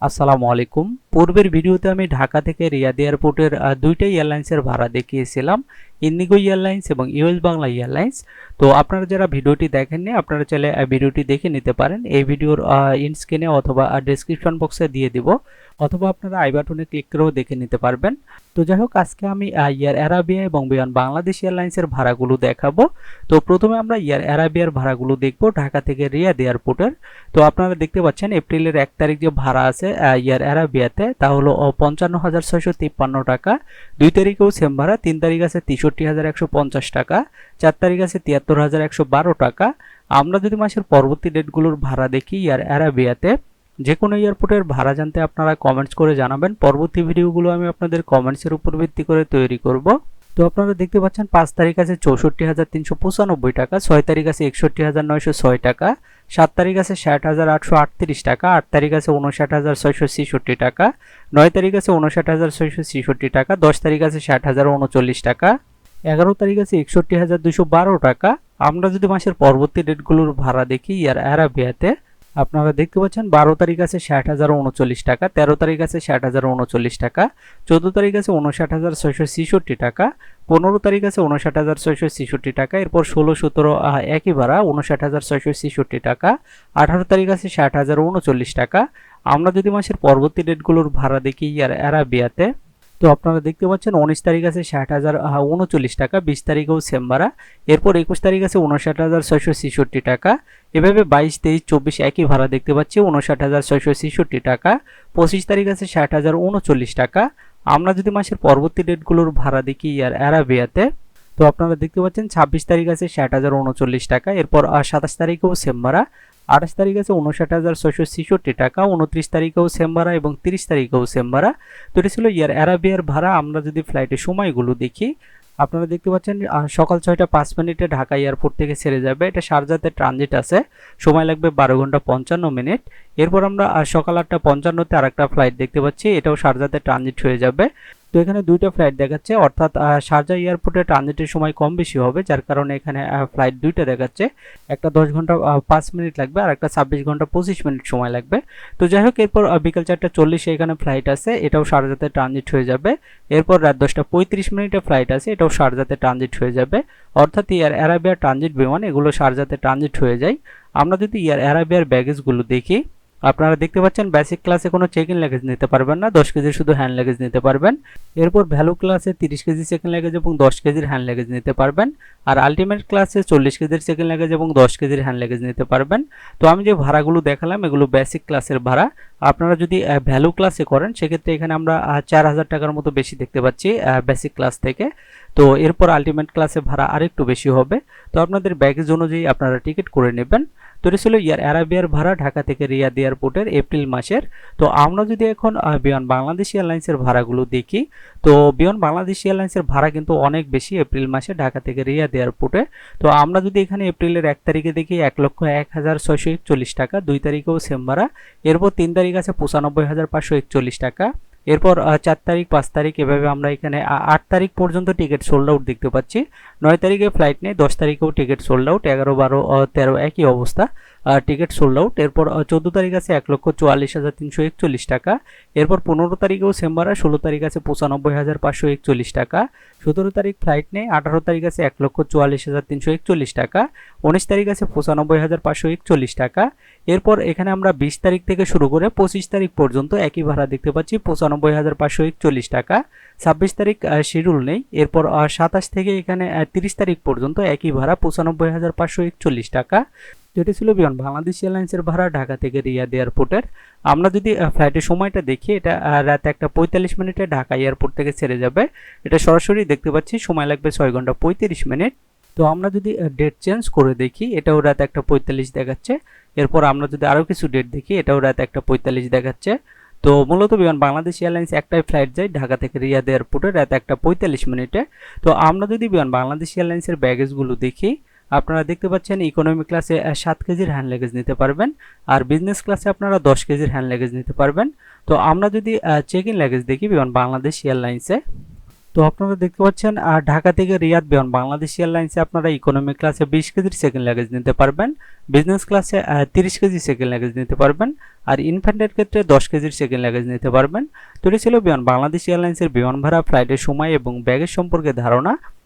আসসালামু আলাইকুম। পূর্বের ভিডিওতে আমি ঢাকা থেকে রিয়াদ এয়ারপোর্টের দুইটাই এয়ারলাইন্সের ভাড়া দেখিয়েছিলাম, ইন্ডিগো এয়ারলাইন্স এবং ইউএস বাংলা এয়ারলাইন্স। তো আপনারা যারা ভিডিওটি দেখেননি, আপনারা চাইলে ভিডিওটি দেখে নিতে পারেন। এই ভিডিওর ইন স্ক্রিনে অথবা ডেসক্রিপশন বক্সে দিয়ে দিব, অথবা আপনারা আই বাটনে ক্লিক করেও দেখে নিতে পারবেন। তো যাই হোক, আজকে আমি এয়ার অ্যারাবিয়া এবং বিমান বাংলাদেশ এয়ারলাইন্সের ভাড়াগুলো দেখাবো। তো প্রথমে আমরা এয়ার অ্যারাবিয়ার ভাড়াগুলো দেখব ঢাকা থেকে রিয়াদ এয়ারপোর্টের। তো আপনারা দেখতে পাচ্ছেন, এপ্রিলের এক তারিখ যে ভাড়া আছে এয়ার অ্যারাবিয়াতে। তা হলো পঞ্চান্ন হাজার ছয়শো তিপ্পান্ন টাকা, দুই তারিখেও সেম ভাড়া, তিন তারিখ আছে তেষট্টি হাজার একশো পঞ্চাশ টাকা, চার তারিখ আছে তিয়াত্তর হাজার একশো বারো টাকা। আমরা যদি মাসের পরবর্তী ডেটগুলোর ভাড়া দেখি, ইয়ার অ্যারাবিয়াতে যে কোনো এয়ারপোর্টের ভাড়া জানতে আপনারা কমেন্টস করে জানাবেন। পরবর্তী ভিডিওগুলো আমি আপনাদের কমেন্টসের উপর ভিত্তি করে তৈরি করব। তো আপনারা দেখতে পাচ্ছেন পাঁচ তারিখ আছে চৌষট্টি হাজার তিনশো পঁচানব্বই টাকা, ছয় তারিখ আছে একষট্টি হাজার নয়শো ছয় টাকা, সাত তারিখ আছে ষাট হাজার আটশো আটত্রিশ টাকা, আট তারিখ আছে উনষাট হাজার ছয়শো ছেষট্টি টাকা, নয় তারিখ আছে উনষাট হাজার ছয়শো ছেষট্টি টাকা, দশ তারিখ আছে ষাট হাজার উনচল্লিশ টাকা, এগারো তারিখ আছে একষট্টি হাজার দুশো বারো টাকা। আমরা যদি মাসের পরবর্তী ডেটগুলোর ভাড়া দেখি ইয়ার অ্যারাবিয়াতে আপনারা দেখতে পাচ্ছেন, বারো তারিখ আছে ষাট হাজার উনচল্লিশ টাকা, তেরো তারিখ আছে ষাট হাজার উনচল্লিশ টাকা, চোদ্দ তারিখ আছে উনষাট হাজার ছয়শো ছেষট্টি টাকা, পনেরো তারিখ আছে উনষাট হাজার ছয়শো ছেষট্টি টাকা, এরপর ষোলো সতেরো একই ভাড়া উনষাট হাজার ছয়শো ছেষট্টি টাকা, আঠারো তারিখ আছে ষাট হাজার উনচল্লিশ টাকা। আমরা যদি মাসের পরবর্তী ডেটগুলোর ভাড়া দেখি ইয়ার অ্যারাবিয়াতে তো আপনারা দেখতে পাচ্ছেন উনিশ তারিখ আছে ষাট হাজার উনচল্লিশ টাকা, বিশ তারিখেও সেম ভাড়া এরপর একুশ তারিখ আছে উনষাট হাজার ছয়শো ছেষট্টি টাকা। এভাবে বাইশ, তেইশ, চব্বিশ একই ভাড়া দেখতে পাচ্ছি, উনষাট হাজার ছয়শো ছেষট্টি টাকা। পঁচিশ তারিখ আছে ষাট হাজার উনচল্লিশ টাকা। আমরা যদি মাসের পরবর্তী ডেটগুলোর ভাড়া দেখি ইয়ার অ্যারাবিয়াতে, তো আপনারা দেখতে পাচ্ছেন ছাব্বিশ তারিখ আছে ষাট হাজার উনচল্লিশ টাকা। এরপর সাতাশ তারিখেও সেম ভাড়া আঠাশ তারিখ আছে, উনষাট হাজার ছয়শো ছেষট্টি টাকা, উনত্রিশ তারিখেও সেম ভাড়া এবং তিরিশ তারিখেও সেম ভাড়া। তো এটা ছিল ইয়ার অ্যারাবিয়ার ভাড়া। আমরা যদি ফ্লাইটের সময়গুলো দেখি, আপনারা দেখতে পাচ্ছেন সকাল ছয়টা পাঁচ মিনিটে ঢাকা এয়ারপোর্ট থেকে ছেড়ে যাবে। এটা শারজাতে ট্রানজিট আছে। সময় লাগবে বারো ঘণ্টা পঞ্চান্ন মিনিট। এরপর আমরা সকাল আটটা পঞ্চান্নতে আরেকটা ফ্লাইট দেখতে পাচ্ছি। এটাও শারজাতে ট্রানজিট হয়ে যাবে। তো এখানে দুইটা ফ্লাইট দেখাচ্ছে, অর্থাৎ শারজা এয়ারপোর্টে ট্রানজিটের সময় কম বেশি হবে, যার কারণে এখানে ফ্লাইট দুইটা দেখাচ্ছে। একটা দশ ঘণ্টা পাঁচ মিনিট লাগবে, আর একটা ছাব্বিশ ঘণ্টা পঁচিশ মিনিট সময় লাগবে। তো যাই হোক, এরপর বিকেল চারটা চল্লিশে এখানে ফ্লাইট আছে, এটাও শারজাতে ট্রানজিট হয়ে যাবে। এরপর রাত দশটা পঁয়ত্রিশ মিনিটে ফ্লাইট আছে, এটাও শারজাতে ট্রানজিট হয়ে যাবে। অর্থাৎ এয়ার অ্যারাবিয়া ট্রানজিট বিমান, এগুলো শারজাতে ট্রানজিট হয়ে যায়। আমরা যদি এয়ার অ্যারাবিয়ার ব্যাগেজগুলো দেখি আপনারা দেখতে পাচ্ছেন বেসিক ক্লাসে কোনো চেক ইন লাগেজ নিতে পারবেন না, দশ কেজির শুধু হ্যান্ড লাগেজ নিতে পারবেন। এরপর ভ্যালু ক্লাসে তিরিশ কেজি চেক লাগেজ এবং দশ কেজির হ্যান্ড লাগেজ নিতে পারবেন। আর আলটিমেট ক্লাসে চল্লিশ কেজির চেক লাগেজ এবং দশ কেজির হ্যান্ড লাগেজ নিতে পারবেন। তো আমি যে ভাড়াগুলো দেখালাম, এগুলো বেসিক ক্লাসের ভাড়া। আপনারা যদি ভ্যালু ক্লাসে করেন, সেক্ষেত্রে এখানে আমরা চার হাজার টাকার মতো বেশি দেখতে পাচ্ছি বেসিক ক্লাস থেকে। তো এরপর আলটিমেট ক্লাসে ভাড়া আরেকটু বেশি হবে। তো আপনাদের ব্যাগেজ অনুযায়ী আপনারা টিকিট করে নেবেন। তো এটা ছিল ইয়ার অ্যারাবিয়ার ভাড়া, ঢাকা থেকে রিয়াদ এয়ারপোর্টের এপ্রিল মাসের। তো আমরা যদি এখন বিমান বাংলাদেশ এয়ারলাইন্সের ভাড়াগুলো দেখি, তো বিমান বাংলাদেশ এয়ারলাইন্সের ভাড়া কিন্তু অনেক বেশি এপ্রিল মাসে ঢাকা থেকে রিয়াদ এয়ারপোর্টে তো আমরা যদি এখানে এপ্রিলের এক তারিখে দেখি, এক লক্ষ এক হাজার ছয়শো একচল্লিশ টাকা, দুই তারিখেও সেম ভাড়া। এরপর তিন তারিখ আছে পঁচানব্বই হাজার পাঁচশো একচল্লিশ টাকা। এরপর চার তারিখ, পাঁচ তারিখ, এভাবে আমরা এখানে আট তারিখ পর্যন্ত টিকিট সোল্ড আউট দেখতে পাচ্ছি। নয় তারিখে ফ্লাইট নেই, দশ তারিখেও টিকিট সোল্ড আউট এগারো বারো তেরো একই অবস্থা। টিকিট সোল্ড আউট এরপর চোদ্দ তারিখ আছে এক লক্ষ চুয়াল্লিশ হাজার তিনশো একচল্লিশ টাকা। এরপর পনেরো তারিখেও ভাড়া, ষোলো তারিখ আছে পঁচানব্বই হাজার পাঁচশো একচল্লিশ টাকা। সতেরো তারিখ ফ্লাইট নেই, আঠারো তারিখ আছে এক লক্ষ চুয়াল্লিশ হাজার তিনশো একচল্লিশ টাকা। উনিশ তারিখ আছে পঁচানব্বই হাজার পাঁচশো একচল্লিশ টাকা। এরপর এখানে আমরা বিশ তারিখ থেকে শুরু করে পঁচিশ তারিখ পর্যন্ত একই ভাড়া দেখতে পাচ্ছি, পঁচানব্বই হাজার পাঁচশো একচল্লিশ টাকা। ছাব্বিশ তারিখ শিডিউল নেই। এরপর সাতাশ থেকে এখানে তিরিশ তারিখ পর্যন্ত একই ভাড়া, পঁচানব্বই হাজার পাঁচশো একচল্লিশ টাকা। এটা ছিল বিমান, বাংলাদেশ এয়ারলাইন্সের ভাড়া ঢাকা থেকে রিয়াদ এয়ারপোর্টের। আমরা যদি ফ্লাইটের সময়টা দেখি, এটা রাত একটা পঁয়তাল্লিশ মিনিটে ঢাকা এয়ারপোর্ট থেকে ছেড়ে যাবে। এটা সরাসরি দেখতে পাচ্ছি, সময় লাগবে ছয় ঘণ্টা পঁয়ত্রিশ মিনিট। তো আমরা যদি ডেট চেঞ্জ করে দেখি, এটাও রাত একটা পঁয়তাল্লিশ দেখাচ্ছে। এরপর আমরা যদি আরও কিছু ডেট দেখি, এটাও রাত একটা পঁয়তাল্লিশ দেখাচ্ছে। তো মূলত বিমান, বাংলাদেশ এয়ারলাইন্স একটাই ফ্লাইট যায় ঢাকা থেকে রিয়াদ এয়ারপোর্টে রাত একটা পঁয়তাল্লিশ মিনিটে। তো আমরা যদি বিমান, বাংলাদেশ এয়ারলাইন্সের ব্যাগেজগুলো দেখি আপনারা দেখতে পাচ্ছেন ইকোনমি ক্লাসে সাত কেজির হ্যান্ড লাগেজ নিতে পারবেন, আর বিজনেস ক্লাসে আপনারা দশ কেজির হ্যান্ড লাগেজ নিতে পারবেন। তো আমরা যদি চেক ইন লাগেজ দেখি, বিমান বাংলাদেশ এয়ারলাইন্সে। তো আপনারা দেখতে পাচ্ছেন ঢাকা থেকে রিয়াদ বিমান বাংলাদেশ এয়ারলাইন্সে আপনারা ইকোনমি ক্লাসে বিশ কেজির সেকেন্ড লাগেজ নিতে পারবেন বিজনেস ক্লাসে তিরিশ কেজি সেকেন্ড লাগেজ নিতে পারবেন, আর ইনফ্যান্টের ক্ষেত্রে দশ কেজির সেকেন্ড লাগেজ নিতে পারবেন। তো এটি ছিল বিমান বাংলাদেশ এয়ারলাইন্সের বিমান ভাড়া ফ্লাইটের সময় এবং ব্যাগের সম্পর্কে ধারণা।